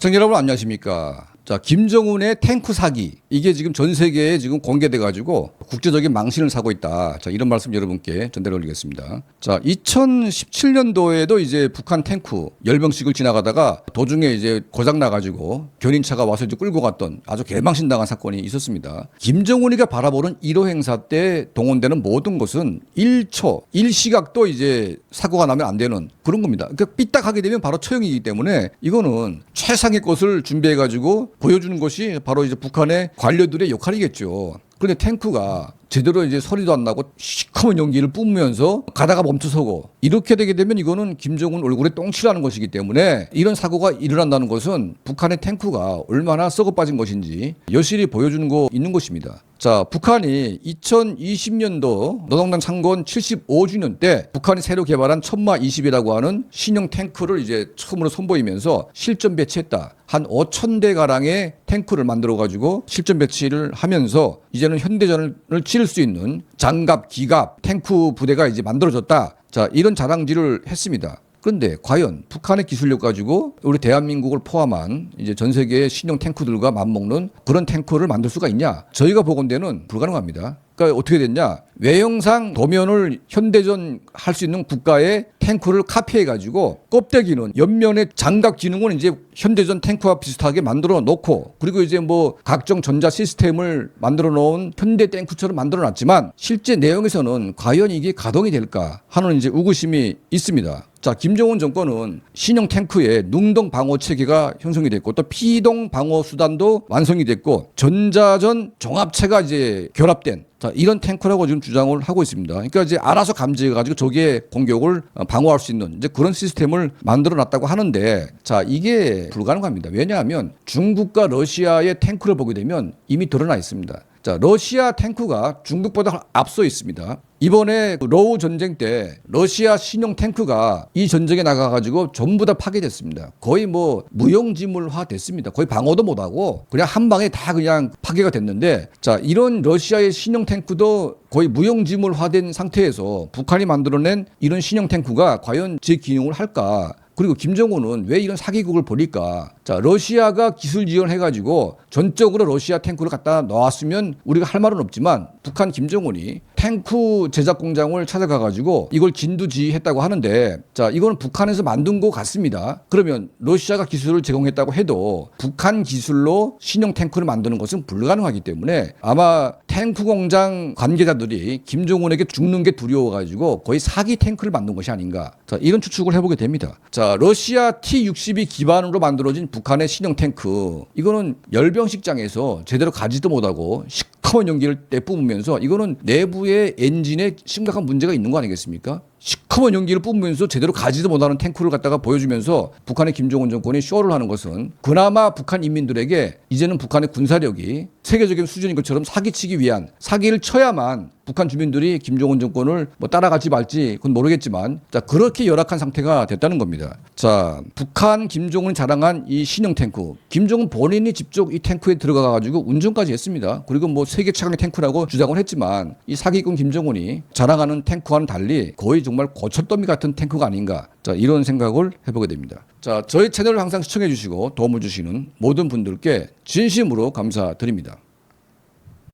시청자 여러분 안녕하십니까? 자, 김정은의 탱크 사기. 이게 지금 전 세계에 지금 공개돼 가지고 국제적인 망신을 사고 있다. 자, 이런 말씀 여러분께 전달해 올리겠습니다. 자, 2017년도에도 이제 북한 탱크 열병씩을 지나가다가 도중에 이제 고장 나 가지고 견인차가 와서 이제 끌고 갔던 아주 개망신 당한 사건이 있었습니다. 김정은이가 바라보는 1호 행사 때 동원되는 모든 것은 1초, 1시각도 이제 사고가 나면 안 되는 그런 겁니다. 그러니까 삐딱하게 되면 바로 처형이기 때문에 이거는 최상의 것을 준비해 가지고 보여주는 것이 바로 이제 북한의 관료들의 역할이겠죠. 그런데 탱크가 제대로 이제 소리도 안 나고 시커먼 연기를 뿜으면서 가다가 멈춰서고 이렇게 되게 되면 이거는 김정은 얼굴에 똥칠하는 것이기 때문에 이런 사고가 일어난다는 것은 북한의 탱크가 얼마나 썩어 빠진 것인지 여실히 보여주는 거 있는 것입니다. 자, 북한이 2020년도 노동당 창건 75주년 때 북한이 새로 개발한 천마 20이라고 하는 신형 탱크를 이제 처음으로 선보이면서 실전 배치했다. 한 5천 대 가량의 탱크를 만들어 가지고 실전 배치를 하면서 이제는 현대전을 치를 수 있는 장갑, 기갑, 탱크 부대가 이제 만들어졌다. 자, 이런 자랑질을 했습니다. 그런데 과연 북한의 기술력 가지고 우리 대한민국을 포함한 이제 전 세계의 신형 탱크들과 맞먹는 그런 탱크를 만들 수가 있냐? 저희가 보건대는 불가능합니다. 그러니까 어떻게 됐냐? 외형상 도면을 현대전 할 수 있는 국가의 탱크를 카피해 가지고 껍데기는 옆면의 장갑 기능은 이제 현대전 탱크와 비슷하게 만들어 놓고 그리고 이제 뭐 각종 전자 시스템을 만들어 놓은 현대 탱크처럼 만들어 놨지만 실제 내용에서는 과연 이게 가동이 될까 하는 이제 의구심이 있습니다. 자, 김정은 정권은 신형 탱크에 능동 방어 체계가 형성이 됐고 또 피동 방어 수단도 완성이 됐고 전자전 종합체가 이제 결합된 자, 이런 탱크라고 지금 주장을 하고 있습니다. 그러니까 이제 알아서 감지해가지고 적의 공격을 어, 방어할 수 있는 이제 그런 시스템을 만들어 놨다고 하는데 자, 이게 불가능합니다. 왜냐하면 중국과 러시아의 탱크를 보게 되면 이미 드러나 있습니다. 자, 러시아 탱크가 중국보다 앞서 있습니다. 이번에 그 러우 전쟁 때 러시아 신형 탱크가 이 전쟁에 나가가지고 전부 다 파괴됐습니다. 거의 뭐 무용지물화 됐습니다. 거의 방어도 못하고 그냥 한 방에 다 그냥 파괴가 됐는데 자 이런 러시아의 신형 탱크도 거의 무용지물화된 상태에서 북한이 만들어낸 이런 신형 탱크가 과연 제 기능을 할까? 그리고 김정은은 왜 이런 사기극을 벌일까? 자, 러시아가 기술 지원해가지고 전적으로 러시아 탱크를 갖다 놨으면 우리가 할 말은 없지만 북한 김정은이 탱크 제작 공장을 찾아가가지고 이걸 진두지휘했다고 하는데 자, 이거는 북한에서 만든 것 같습니다. 그러면 러시아가 기술을 제공했다고 해도 북한 기술로 신형 탱크를 만드는 것은 불가능하기 때문에 아마 탱크 공장 관계자들이 김정은에게 죽는 게 두려워가지고 거의 사기 탱크를 만든 것이 아닌가. 자, 이런 추측을 해보게 됩니다. 자, 러시아 T-62 기반으로 만들어진 북 한의 신형 탱크. 이거는 열병식장에서 제대로 가지도 못하고 시 커먼 연기를 내뿜으면서 이거는 내부의 엔진에 심각한 문제가 있는 거 아니겠습니까? 시커먼 연기를 뿜으면서 제대로 가지도 못하는 탱크를 갖다가 보여주면서 북한의 김정은 정권이 쇼를 하는 것은 그나마 북한 인민들에게 이제는 북한의 군사력이 세계적인 수준인 것처럼 사기치기 위한 사기를 쳐야만 북한 주민들이 김정은 정권을 뭐 따라갈지 말지 그건 모르겠지만 자 그렇게 열악한 상태가 됐다는 겁니다. 자 북한 김정은이 자랑한 이 신형 탱크 김정은 본인이 직접 이 탱크에 들어가 가지고 운전까지 했습니다. 그리고 뭐 세계 최강의 탱크라고 주장을 했지만 이 사기꾼 김정은이 자랑하는 탱크와는 달리 거의 정말 고철더미 같은 탱크가 아닌가 자 이런 생각을 해보게 됩니다. 자 저희 채널을 항상 시청해 주시고 도움을 주시는 모든 분들께 진심으로 감사드립니다.